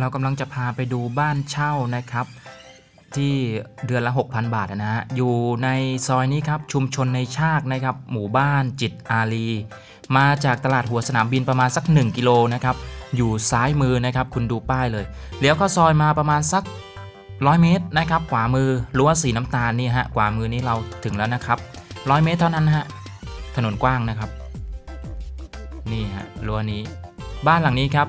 เรากำลังจะพาไปดูบ้านเช่านะครับ ที่เดือนละ 6,000 บาทนะฮะอยู่ในซอยนี้ครับชุมชนในชากนะครับ หมู่บ้านจิตอารีมาจากตลาดหัวสนามบินประมาณสัก 1 กิโลนะครับ อยู่ซ้ายมือนะครับ คุณดูป้ายเลยเลี้ยวเข้าซอยมาประมาณสัก100เมตรนะครับขวามือรั้วสีน้ำตาลนี่ฮะขวามือนี้เราถึงแล้วนะครับ100เมตรเท่านั้นฮะถนนกว้างนะครับ นี่ฮะรั้วนี้ บ้านหลังนี้ครับ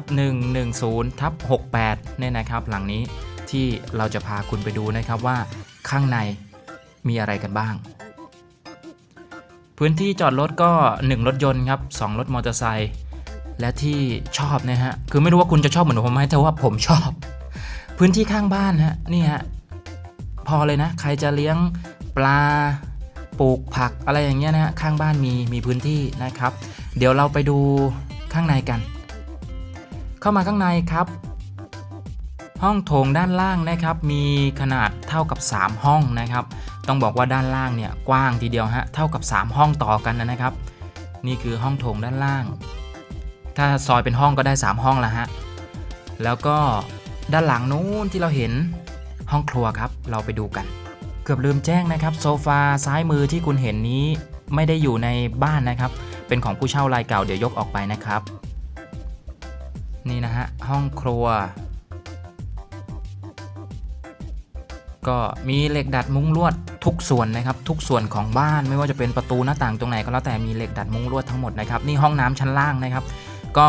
110ทับ68 เนี่ยนะครับหลังนี้ที่เราจะพาคุณไปดูนะครับว่าข้างในมีอะไรกันบ้าง พื้นที่จอดรถก็ 1 รถยนต์ครับ 2 รถมอเตอร์ไซค์และที่ชอบนะฮะ คือไม่รู้ว่าคุณจะชอบเหมือนผมไหมแต่ว่าผมชอบ พื้นที่ข้างบ้านฮะนี่ฮะพอเลยนะ ใครจะเลี้ยงปลาปลูกผักอะไรอย่างเงี้ยนะฮะข้างบ้านมีมีพื้นที่นะครับ เดี๋ยวเราไปดูข้างในกัน เข้ามาข้างในครับ ห้องโถงด้านล่างนะครับ มีขนาดเท่ากับ 3 ห้องนะครับ ต้องบอกว่าด้านล่างเนี่ยกว้างทีเดียวฮะเท่ากับ 3 ห้องต่อกันนะครับ นี่คือห้องโถงด้านล่าง ถ้าซอยเป็นห้องก็ได้ 3 ห้องละฮะแล้วก็ด้านหลังนู้นที่เราเห็นห้องครัวครับ เราไปดูกัน เกือบลืมแจ้งนะครับ โซฟาซ้ายมือที่คุณเห็นนี้ไม่ได้อยู่ในบ้านนะครับ เป็นของผู้เช่ารายเก่าเดี๋ยวยกออกไปนะครับ นี่นะฮะ ห้องครัว ก็มีเหล็กดัดมุ้งลวดทุกส่วนนะครับ ทุกส่วนของบ้านไม่ว่าจะเป็นประตูหน้าต่างตรงไหนก็แล้วแต่มีเหล็กดัดมุ้งลวดทั้งหมดนะครับ นี่ห้องน้ำชั้นล่างนะครับ ก็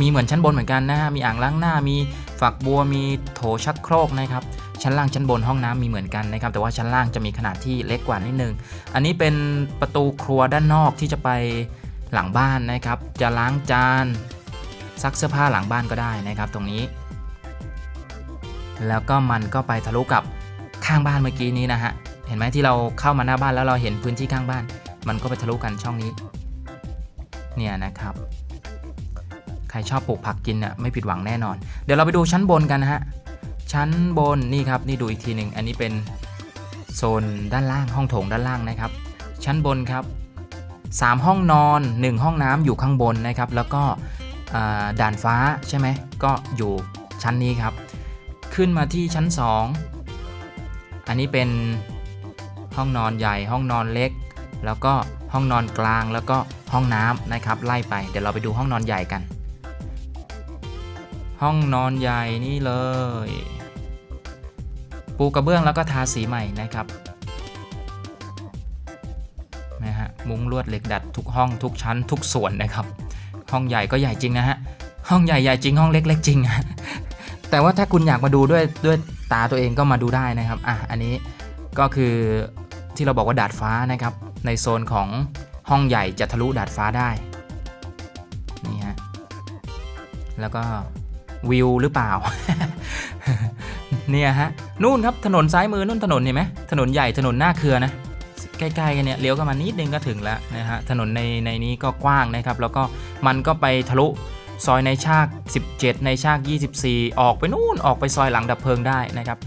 มีเหมือนชั้นบนเหมือนกันนะฮะมีอ่างล้างหน้ามีฝักบัวมีโถชักโครกนะครับชั้นล่างชั้นบนห้องน้ำมีเหมือนกันนะครับ แต่ว่าชั้นล่างจะมีขนาดที่เล็กกว่านิดนึง อันนี้เป็นประตูครัวด้านนอกที่จะไปหลังบ้านนะครับ จะล้างจาน ซักเสื้อผ้าหลังบ้านก็ได้นะครับตรงนี้ แล้วก็มันก็ไปทะลุกับข้างบ้านเมื่อกี้นี้นะฮะเห็นไหมที่เราเข้ามาหน้าบ้านแล้วเราเห็นพื้นที่ข้างบ้าน มันก็ไปทะลุกันช่องนี้เนี่ยนะครับ ใครชอบปลูกผักกินเนี่ยไม่ผิดหวังแน่นอน เดี๋ยวเราไปดูชั้นบนกันนะฮะชั้นบนนี่ครับนี่ดูอีกทีหนึ่งอันนี้เป็นโซนด้านล่างห้องโถงด้านล่างนะครับ ชั้นบนครับ 3 ห้องนอน 1 ห้องน้ำอยู่ข้างบนนะครับ แล้วก็ ด่านฟ้าใช่ไหมก็อยู่ชั้นนี้ครับ ขึ้นมาที่ชั้น 2 อันนี้เป็นห้องนอนใหญ่ห้องนอนเล็ก แล้วก็ห้องนอนกลางแล้วก็ห้องน้ำนะครับ ไล่ไปเดี๋ยวเราไปดูห้องนอนใหญ่กัน ห้องนอนใหญ่นี่เลย ปูกระเบื้องแล้วก็ทาสีใหม่นะครับนะฮะมุ้งลวดเหล็กดัดทุกห้องทุกชั้นทุกส่วนนะครับ ห้องใหญ่ก็ใหญ่จริงนะฮะ ห้องใหญ่ใหญ่จริงห้องเล็กเล็กจริง แต่ว่าถ้าคุณอยากมาดูด้วยด้วยตาตัวเองก็มาดูได้นะครับ อะ อันนี้ก็คือที่เราบอกว่าดาดฟ้านะครับ ในโซนของห้องใหญ่จะทะลุดาดฟ้าได้ นี่ฮะ แล้วก็วิวหรือเปล่า เนี่ยฮะ นู่นครับถนนซ้ายมือนู่นถนนเห็นไหมถนนใหญ่ถนนหน้าเครือนะ ใกล้ๆกันเนี่ยเลี้ยวกันมานิดนึงก็ถึงแล้วนะฮะถนนในในนี้ก็กว้างนะครับ แล้วก็มันก็ไปทะลุซอยในชาก 17 ในชาก 24 ออกไปนู่นออกไปซอยหลังดับเพลิงได้นะครับ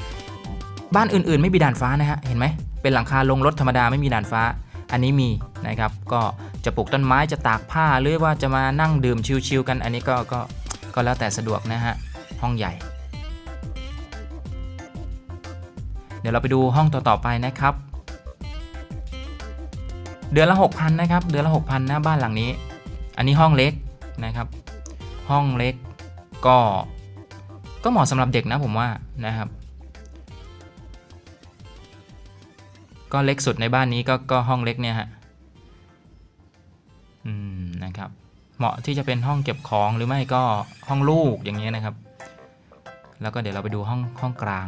บ้านอื่นๆ ไม่มีด่านฟ้านะฮะเห็นไหมเป็นหลังคาลงรถธรรมดาไม่มีด่านฟ้า อันนี้มีนะครับ ก็จะปลูกต้นไม้จะตากผ้าหรือว่าจะมานั่งดื่มชิลๆกัน อันนี้ก็ก็ก็แล้วแต่สะดวกนะฮะห้องใหญ่เดี๋ยวเราไปดูห้องต่อๆไปนะครับ เดือนละ6,000นะครับ เดือนละ6,000นะบ้านหลังนี้ อันนี้ห้องเล็กนะครับ ห้องเล็กก็ก็เหมาะสำหรับเด็กนะผมว่านะครับ ก็เล็กสุดในบ้านนี้ก็ก็ห้องเล็กเนี่ยฮะอืมนะครับ เหมาะที่จะเป็นห้องเก็บของหรือไม่ก็ห้องลูกอย่างเงี้ยนะครับ แล้วก็เดี๋ยวเราไปดูห้องห้องกลาง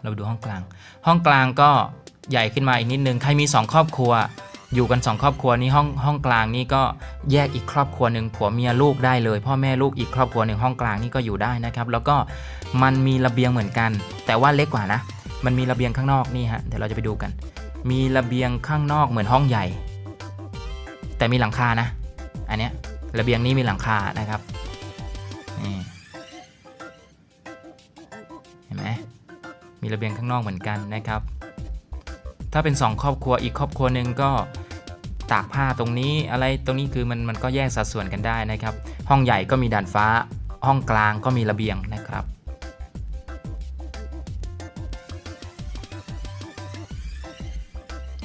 เราไปดูห้องกลาง ห้องกลางก็ ใหญ่ขึ้นมาอีกนิดนึง ใครมี 2 ครอบครัว อยู่กัน 2 ครอบครัวนี้ห้องห้องกลางนี่ก็แยกอีกครอบครัวหนึ่งผัวเมียลูกได้เลย พ่อแม่ลูกอีกครอบครัวหนึ่งห้องกลางนี่ก็อยู่ได้นะครับ แล้วก็มันมีระเบียงเหมือนกัน แต่ว่าเล็กกว่านะ มันมีระเบียงข้างนอกนี่ฮะเดี๋ยวเราจะไปดูกัน มีระเบียงข้างนอกเหมือนห้องใหญ่ แต่มีหลังคานะ อันเนี้ยระเบียงนี้มีหลังคานะครับเห็นไหมมีระเบียงข้างนอกเหมือนกันนะครับ ถ้าเป็น 2 ครอบครัวอีกครอบครัวหนึ่งก็ตากผ้าตรงนี้อะไรตรงนี้คือมันมันก็แยกสัดส่วนกันได้นะครับ ห้องใหญ่ก็มีดานฟ้า ห้องกลางก็มีระเบียงนะครับ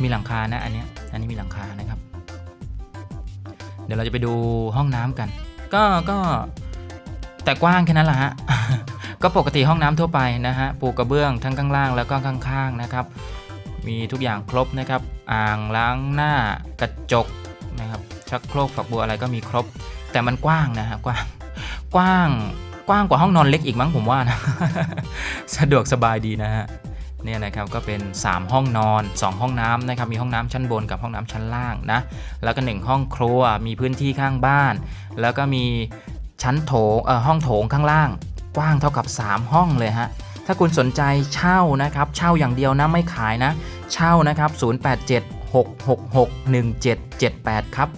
มีหลังคานะอันนี้อันนี้มีหลังคานะครับ เดี๋ยวเราจะไปดูห้องน้ำกัน ก็ก็แต่กว้างแค่นั้นแหละฮะก็ปกติห้องน้ำทั่วไปนะฮะปูกระเบื้องทั้งข้างล่างแล้วก็ข้างๆนะครับ มีทุกอย่างครบนะครับ อ่างล้างหน้ากระจกนะครับชักโครกฝักบัวอะไรก็มีครบ แต่มันกว้างนะฮะกว้างกว้างกว้างกว่าห้องนอนเล็กอีกมั้งผมว่านะสะดวกสบายดีนะฮะเนี่ยนะครับก็เป็น 3 ห้องนอน 2 ห้องน้ำนะครับมีห้องน้ำชั้นบนกับห้องน้ำชั้นล่างนะแล้วก็ 1 ห้องครัวมีพื้นที่ข้างบ้าน แล้วก็มีชั้นโถงเอ่อห้องโถงข้างล่าง กว้างเท่ากับ 3 ห้องเลยฮะ ถ้าคุณสนใจเช่านะครับ เช่าอย่างเดียวนะไม่ขายนะ เช่านะครับ 087 666 1778 ครับ